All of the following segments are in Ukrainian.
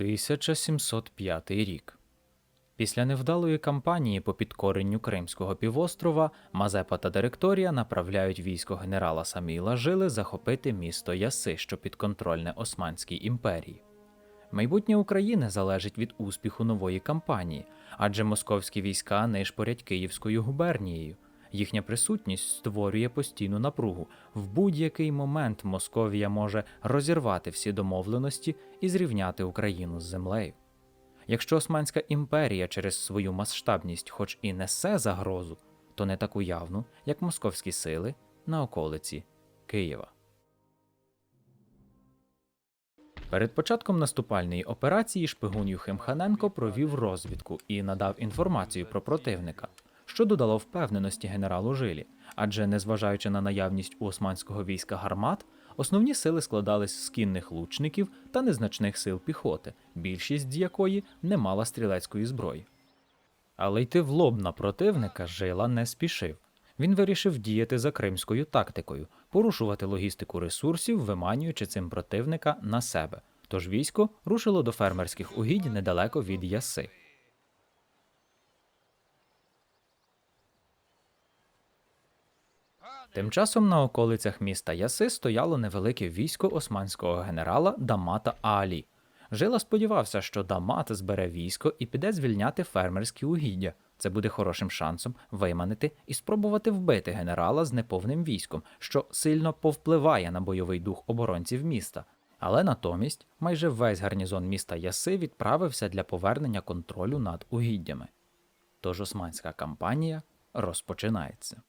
1705 рік. Після невдалої кампанії по підкоренню Кримського півострова Мазепа та Директорія направляють військо генерала Саміла Жили захопити місто Яси, що підконтрольне Османській імперії. Майбутнє України залежить від успіху нової кампанії, адже московські війська нишпорять Київською губернією. Їхня присутність створює постійну напругу. В будь-який момент Московія може розірвати всі домовленості і зрівняти Україну з землею. Якщо Османська імперія через свою масштабність хоч і несе загрозу, то не таку явну, як московські сили на околиці Києва. Перед початком наступальної операції шпигун Юхим Ханенко провів розвідку і надав інформацію про противника, що додало впевненості генералу Жилі, адже, незважаючи на наявність у османського війська гармат, основні сили складались з кінних лучників та незначних сил піхоти, більшість з якої не мала стрілецької зброї. Але йти в лоб на противника Жила не спішив. Він вирішив діяти за кримською тактикою, порушувати логістику ресурсів, виманюючи цим противника на себе. Тож військо рушило до фермерських угідь недалеко від Яси. Тим часом на околицях міста Яси стояло невелике військо османського генерала Дамата Аалі. Жила сподівався, що Дамат збере військо і піде звільняти фермерські угіддя. Це буде хорошим шансом виманити і спробувати вбити генерала з неповним військом, що сильно повпливає на бойовий дух оборонців міста. Але натомість майже весь гарнізон міста Яси відправився для повернення контролю над угіддями. Тож османська кампанія розпочинається.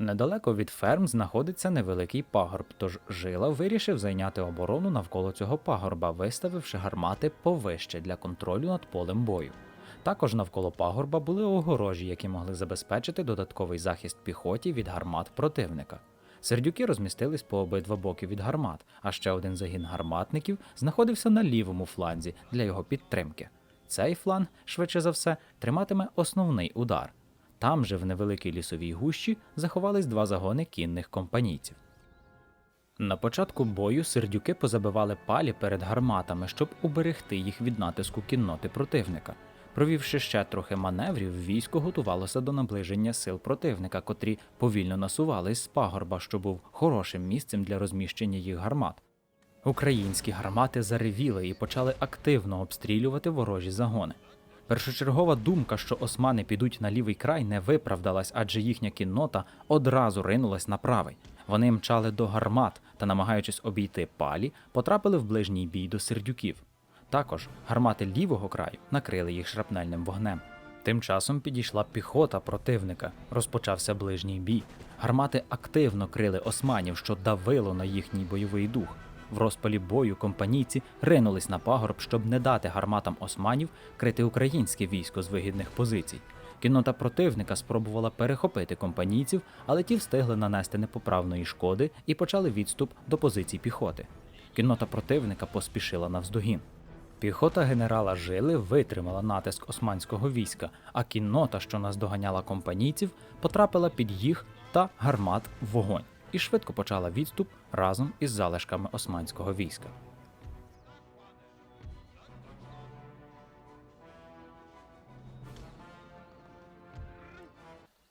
Недалеко від ферм знаходиться невеликий пагорб, тож жила вирішив зайняти оборону навколо цього пагорба, виставивши гармати повище для контролю над полем бою. Також навколо пагорба були огорожі, які могли забезпечити додатковий захист піхоті від гармат противника. Сердюки розмістились по обидва боки від гармат, а ще один загін гарматників знаходився на лівому фланзі для його підтримки. Цей фланг, швидше за все, триматиме основний удар. Там же в невеликій лісовій гущі заховались два загони кінних компанійців. На початку бою сердюки позабивали палі перед гарматами, щоб уберегти їх від натиску кінноти противника. Провівши ще трохи маневрів, військо готувалося до наближення сил противника, котрі повільно насувались з пагорба, що був хорошим місцем для розміщення їх гармат. Українські гармати заревіли і почали активно обстрілювати ворожі загони. Першочергова думка, що османи підуть на лівий край, не виправдалась, адже їхня кіннота одразу ринулась на правий. Вони мчали до гармат та, намагаючись обійти палі, потрапили в ближній бій до сердюків. Також гармати лівого краю накрили їх шрапнельним вогнем. Тим часом підійшла піхота противника, розпочався ближній бій. Гармати активно крили османів, що давило на їхній бойовий дух. В розпалі бою компанійці ринулись на пагорб, щоб не дати гарматам османів крити українське військо з вигідних позицій. Кіннота противника спробувала перехопити компанійців, але ті встигли нанести непоправної шкоди і почали відступ до позицій піхоти. Кіннота противника поспішила навздогін. Піхота генерала Жили витримала натиск османського війська, а кіннота, що наздоганяла компанійців, потрапила під їх та гармат в вогонь і швидко почала відступ разом із залишками османського війська.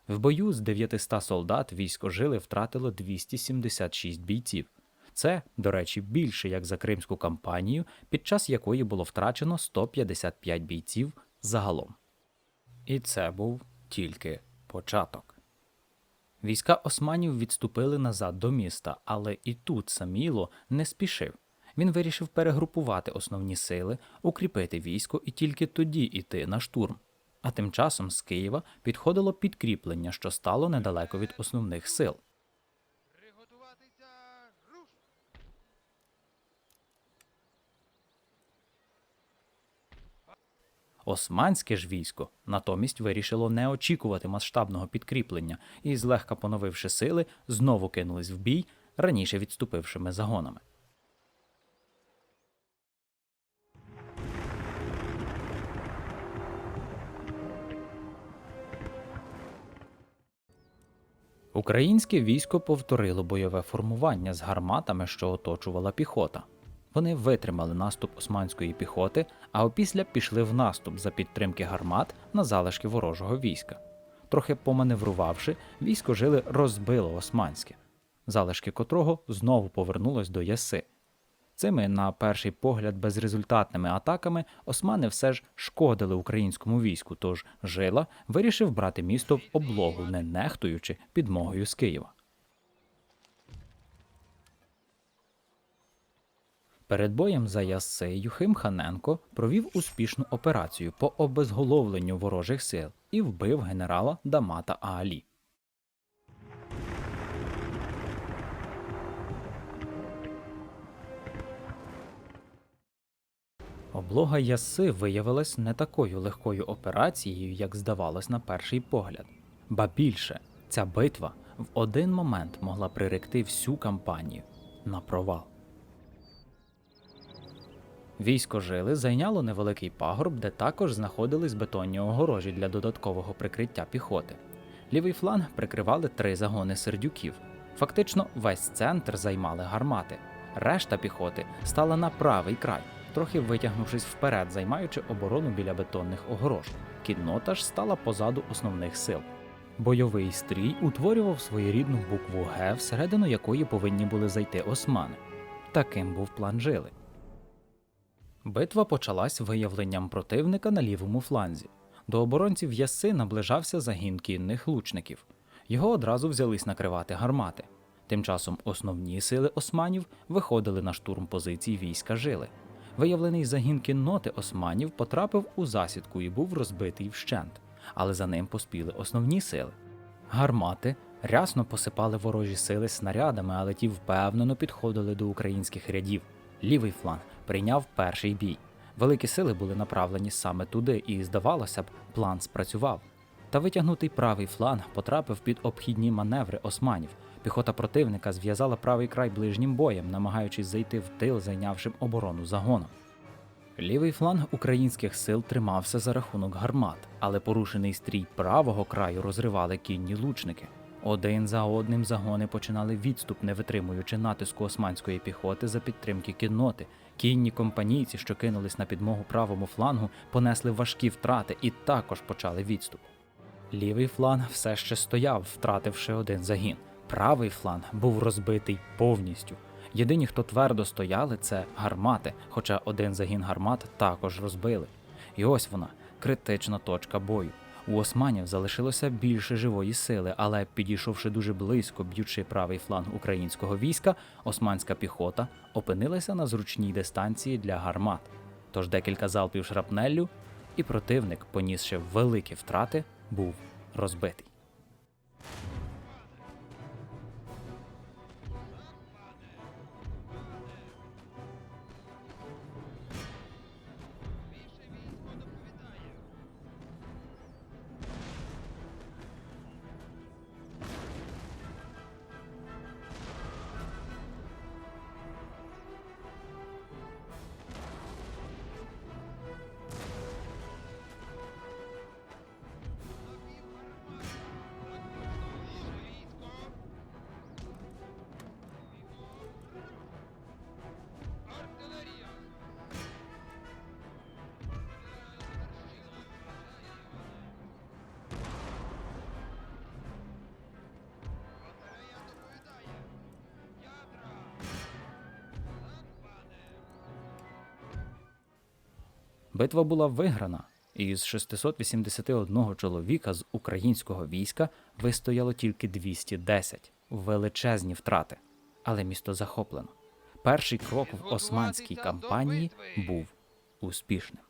В бою з 900 солдат військо жили втратило 276 бійців. Це, до речі, більше як за кримську кампанію, під час якої було втрачено 155 бійців загалом. І це був тільки початок. Війська османів відступили назад до міста, але і тут Саміло не спішив. Він вирішив перегрупувати основні сили, укріпити військо і тільки тоді йти на штурм. А тим часом з Києва підходило підкріплення, що стало недалеко від основних сил. Османське ж військо натомість вирішило не очікувати масштабного підкріплення і, злегка поновивши сили, знову кинулись в бій, раніше відступившими загонами. Українське військо повторило бойове формування з гарматами, що оточувала піхота. Вони витримали наступ османської піхоти, а опісля пішли в наступ за підтримки гармат на залишки ворожого війська. Трохи поманеврувавши, військо жили розбило османське, залишки котрого знову повернулось до Яси. Цими, на перший погляд, безрезультатними атаками османи все ж шкодили українському війську, тож Жила вирішив брати місто в облогу, не нехтуючи підмогою з Києва. Перед боєм за Ясси Юхим Ханенко провів успішну операцію по обезголовленню ворожих сил і вбив генерала Дамата Аалі. Облога Ясси виявилась не такою легкою операцією, як здавалось на перший погляд. Ба більше, ця битва в один момент могла приректи всю кампанію на провал. Військо жили зайняло невеликий пагорб, де також знаходились бетонні огорожі для додаткового прикриття піхоти. Лівий фланг прикривали три загони сердюків. Фактично, весь центр займали гармати. Решта піхоти стала на правий край, трохи витягнувшись вперед, займаючи оборону біля бетонних огорож. Кіннота ж стала позаду основних сил. Бойовий стрій утворював своєрідну букву Г, всередину якої повинні були зайти османи. Таким був план жили. Битва почалась виявленням противника на лівому фланзі. До оборонців Яси наближався загін кінних лучників. Його одразу взялись накривати гармати. Тим часом основні сили османів виходили на штурм позицій війська жили. Виявлений загін кінноти османів потрапив у засідку і був розбитий вщент, але за ним поспіли основні сили. Гармати рясно посипали ворожі сили снарядами, але ті впевнено підходили до українських рядів. Лівий фланг прийняв перший бій. Великі сили були направлені саме туди, і, здавалося б, план спрацював. Та витягнутий правий фланг потрапив під обхідні маневри османів. Піхота противника зв'язала правий край ближнім боєм, намагаючись зайти в тил, зайнявшим оборону загоном. Лівий фланг українських сил тримався за рахунок гармат, але порушений стрій правого краю розривали кінні лучники. Один за одним загони починали відступ, не витримуючи натиску османської піхоти за підтримки кінноти. Кінні компанійці, що кинулись на підмогу правому флангу, понесли важкі втрати і також почали відступ. Лівий фланг все ще стояв, втративши один загін. Правий фланг був розбитий повністю. Єдині, хто твердо стояли, це гармати, хоча один загін гармат також розбили. І ось вона критична точка бою. У османів залишилося більше живої сили, але підійшовши дуже близько, б'ючи правий фланг українського війська, османська піхота опинилася на зручній дистанції для гармат. Тож декілька залпів шрапнеллю, і противник, понісши великі втрати, був розбитий. Битва була виграна, і з 681 чоловіка з українського війська вистояло тільки 210 величезні втрати. Але місто захоплено. Перший крок в османській кампанії був успішним.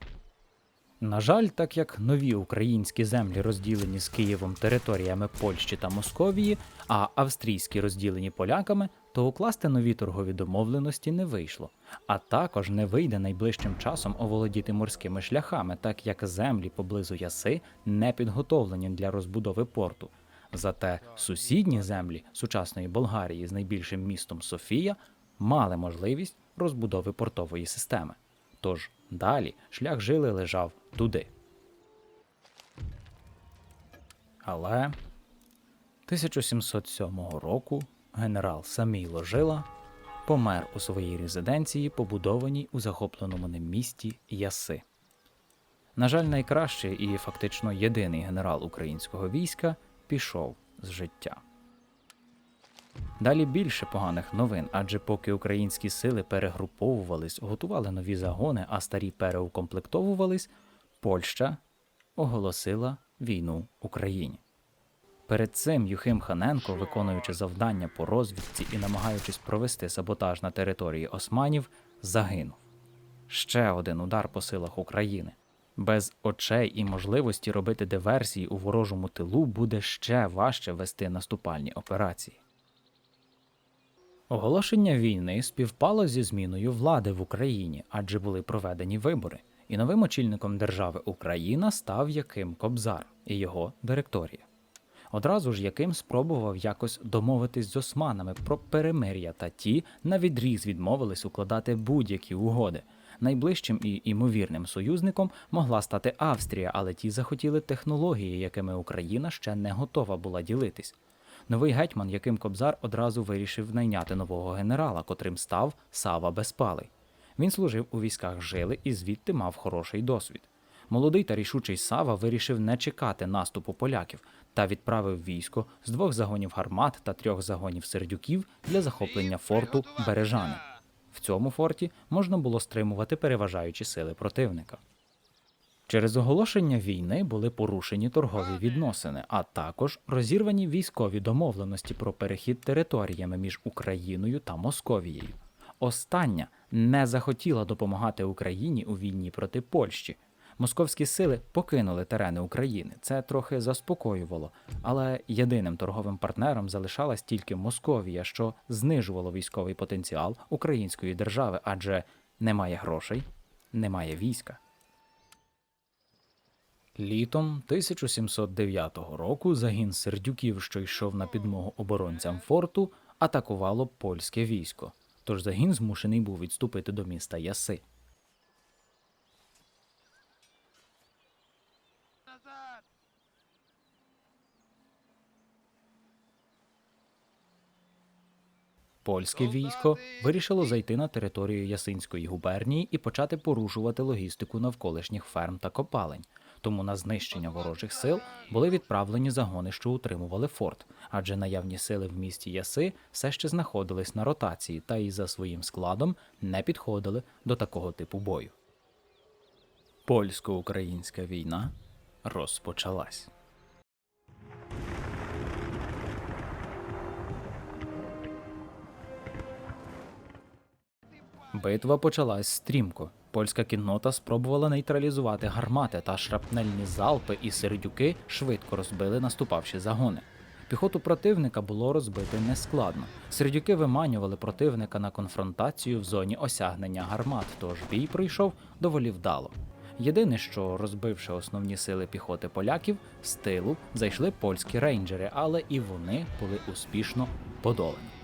На жаль, так як нові українські землі розділені з Києвом територіями Польщі та Московії, а австрійські розділені поляками, то укласти нові торгові домовленості не вийшло, а також не вийде найближчим часом оволодіти морськими шляхами, так як землі поблизу Яси не підготовлені для розбудови порту. Зате сусідні землі сучасної Болгарії з найбільшим містом Софія мали можливість розбудови портової системи. Тож далі шлях жили лежав туди. Але 1707 року генерал Самійло Жила помер у своїй резиденції, побудованій у захопленому ним місті Яси. На жаль, найкращий і фактично єдиний генерал українського війська пішов з життя. Далі більше поганих новин, адже поки українські сили перегруповувались, готували нові загони, а старі переукомплектовувались, Польща оголосила війну Україні. Перед цим Юхим Ханенко, виконуючи завдання по розвідці і намагаючись провести саботаж на території османів, загинув. Ще один удар по силах України. Без очей і можливості робити диверсії у ворожому тилу буде ще важче вести наступальні операції. Оголошення війни співпало зі зміною влади в Україні, адже були проведені вибори, і новим очільником держави Україна став Яким Кобзар і його директорія. Одразу ж Яким спробував якось домовитись з османами про перемир'я, та ті на відріз відмовились укладати будь-які угоди. Найближчим і імовірним союзником могла стати Австрія, але ті захотіли технології, якими Україна ще не готова була ділитись. Новий гетьман, яким Кобзар одразу вирішив найняти нового генерала, котрим став Сава Безпалий. Він служив у військах жили і звідти мав хороший досвід. Молодий та рішучий Сава вирішив не чекати наступу поляків та відправив військо з двох загонів гармат та трьох загонів сердюків для захоплення форту Бережани. В цьому форті можна було стримувати переважаючі сили противника. Через оголошення війни були порушені торгові відносини, а також розірвані військові домовленості про перехід територіями між Україною та Московією. Остання не захотіла допомагати Україні у війні проти Польщі. Московські сили покинули терени України. Це трохи заспокоювало, але єдиним торговим партнером залишалась тільки Московія, що знижувало військовий потенціал української держави, адже немає грошей, немає війська. Літом 1709 року загін сердюків, що йшов на підмогу оборонцям форту, атакувало польське військо. Тож загін змушений був відступити до міста Яси. Польське військо вирішило зайти на територію Ясинської губернії і почати порушувати логістику навколишніх ферм та копалень. Тому на знищення ворожих сил були відправлені загони, що утримували форт, адже наявні сили в місті Яси все ще знаходились на ротації та і за своїм складом не підходили до такого типу бою. Польсько-українська війна розпочалась. Битва почалась стрімко. Польська кіннота спробувала нейтралізувати гармати та шрапнельні залпи, і сердюки швидко розбили наступавші загони. Піхоту противника було розбити нескладно. Сердюки виманювали противника на конфронтацію в зоні осягнення гармат, тож бій пройшов доволі вдало. Єдине, що розбивши основні сили піхоти поляків, з тилу зайшли польські рейнджери, але і вони були успішно подолані.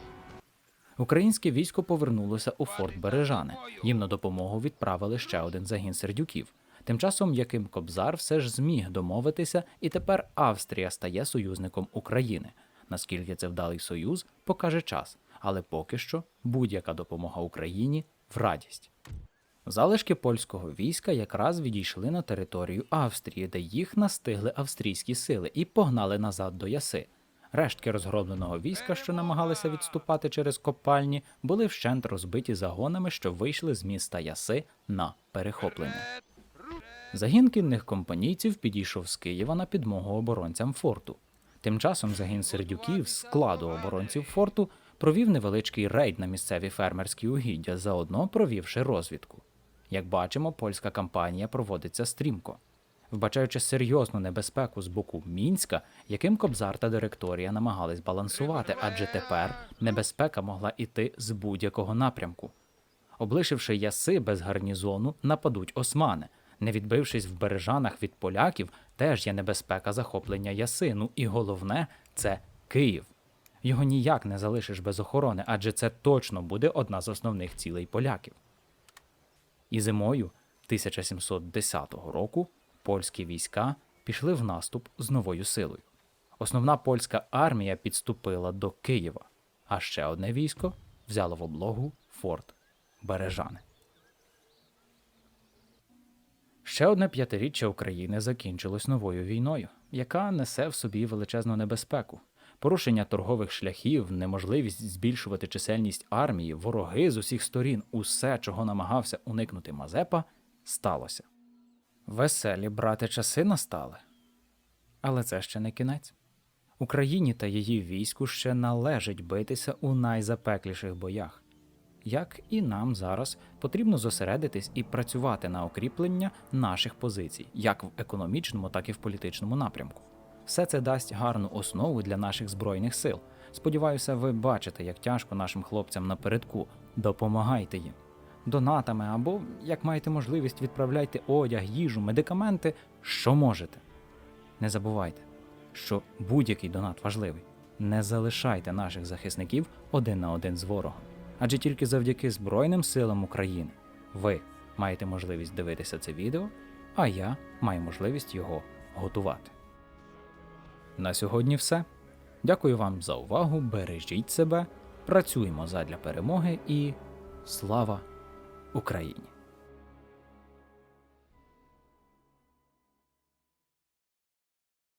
Українське військо повернулося у форт Бережани. Їм на допомогу відправили ще один загін сердюків. Тим часом Яким Кобзар все ж зміг домовитися, і тепер Австрія стає союзником України. Наскільки це вдалий союз, покаже час, але поки що будь-яка допомога Україні в радість. Залишки польського війська якраз відійшли на територію Австрії, де їх настигли австрійські сили і погнали назад до Яси. Рештки розгромленого війська, що намагалися відступати через копальні, були вщент розбиті загонами, що вийшли з міста Яси на перехоплення. Загін кінних компанійців підійшов з Києва на підмогу оборонцям форту. Тим часом загін сердюків з складу оборонців форту провів невеличкий рейд на місцеві фермерські угіддя, заодно провівши розвідку. Як бачимо, польська кампанія проводиться стрімко. Вбачаючи серйозну небезпеку з боку мінська, яким Кобзар та директорія намагались балансувати, адже тепер небезпека могла іти з будь-якого напрямку. Облишивши яси без гарнізону, нападуть османи. Не відбившись в бережанах від поляків, теж є небезпека захоплення яси. Ну і головне це Київ. Його ніяк не залишиш без охорони, адже це точно буде одна з основних цілей поляків. І зимою 1710 року польські війська пішли в наступ з новою силою. Основна польська армія підступила до Києва, а ще одне військо взяло в облогу форт Бережани. Ще одне п'ятиріччя України закінчилось новою війною, яка несе в собі величезну небезпеку. Порушення торгових шляхів, неможливість збільшувати чисельність армії, вороги з усіх сторін, усе, чого намагався уникнути Мазепа, сталося. Веселі брати часи настали. Але це ще не кінець. Україні та її війську ще належить битися у найзапекліших боях. Як і нам зараз потрібно зосередитись і працювати на укріплення наших позицій, як в економічному, так і в політичному напрямку. Все це дасть гарну основу для наших збройних сил. Сподіваюся, ви бачите, як тяжко нашим хлопцям напередку. Допомагайте їм. Донатами або, як маєте можливість, відправляйте одяг, їжу, медикаменти, що можете. Не забувайте, що будь-який донат важливий. Не залишайте наших захисників один на один з ворогом. Адже тільки завдяки Збройним силам України ви маєте можливість дивитися це відео, а я маю можливість його готувати. На сьогодні все. Дякую вам за увагу. Бережіть себе, працюємо задля перемоги і слава Україні!